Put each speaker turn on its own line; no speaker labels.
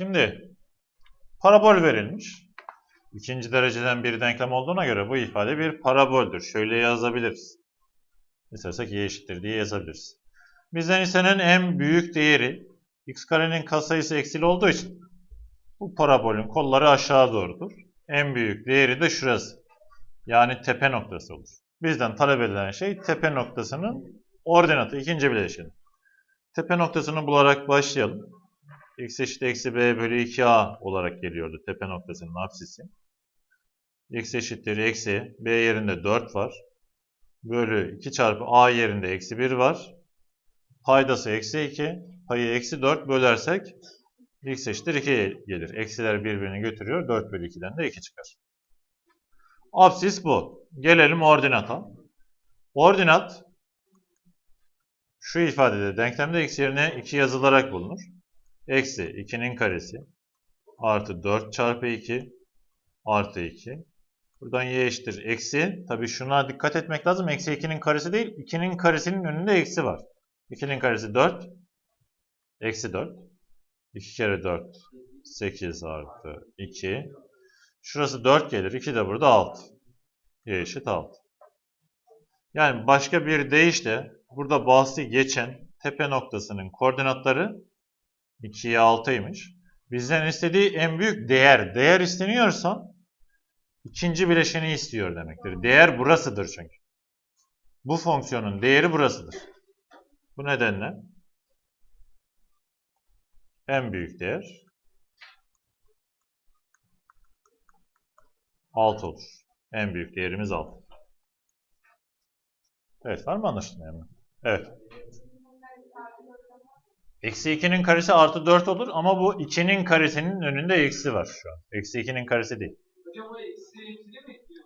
Şimdi parabol verilmiş. İkinci dereceden bir denklem olduğuna göre bu ifade bir paraboldür. Şöyle yazabiliriz. İstersek y eşittir diye yazabiliriz. Bizden istenen en büyük değeri x karenin katsayısı eksili olduğu için bu parabolün kolları aşağı doğrudur. En büyük değeri de şurası. Yani tepe noktası olur. Bizden talep edilen şey tepe noktasının ordinatı. ikinci bileşeni. Tepe noktasını bularak başlayalım. X eşit eksi b bölü 2a olarak geliyordu tepe noktasının apsisi. x eşittir eksi b yerinde 4 var. Bölü 2 çarpı a yerinde eksi 1 var. Paydası eksi 2. Payı eksi 4 bölersek x eşittir 2 gelir. Eksiler birbirini götürüyor. 4 bölü 2'den de 2 çıkar. Apsis bu. Gelelim ordinata. Ordinat şu ifadede denklemde x yerine 2 yazılarak bulunur. Eksi 2'nin karesi artı 4 çarpı 2 artı 2. Buradan y eşittir eksi. Tabi şuna dikkat etmek lazım. Eksi 2'nin karesi değil. 2'nin karesinin önünde eksi var. 2'nin karesi 4. Eksi 4. 2 kere 4. 8 artı 2. Şurası 4 gelir. 2 de burada 6. Y eşit 6. Yani başka bir deyişle burada bahsi geçen tepe noktasının koordinatları 2'ye 6'ymış. Bizden istediği en büyük değer. Değer isteniyorsa ikinci bileşeni istiyor demektir. Değer burasıdır çünkü. Bu fonksiyonun değeri burasıdır. Bu nedenle en büyük değer 6 olur. En büyük değerimiz 6. Evet var mı anlaşılmayan mı? Evet. Eksi 2'nin karesi artı 4 olur ama bu 2'nin karesinin önünde eksi var şu an. Eksi 2'nin karesi değil.
Hocam o eksi ikili mi ekliyor?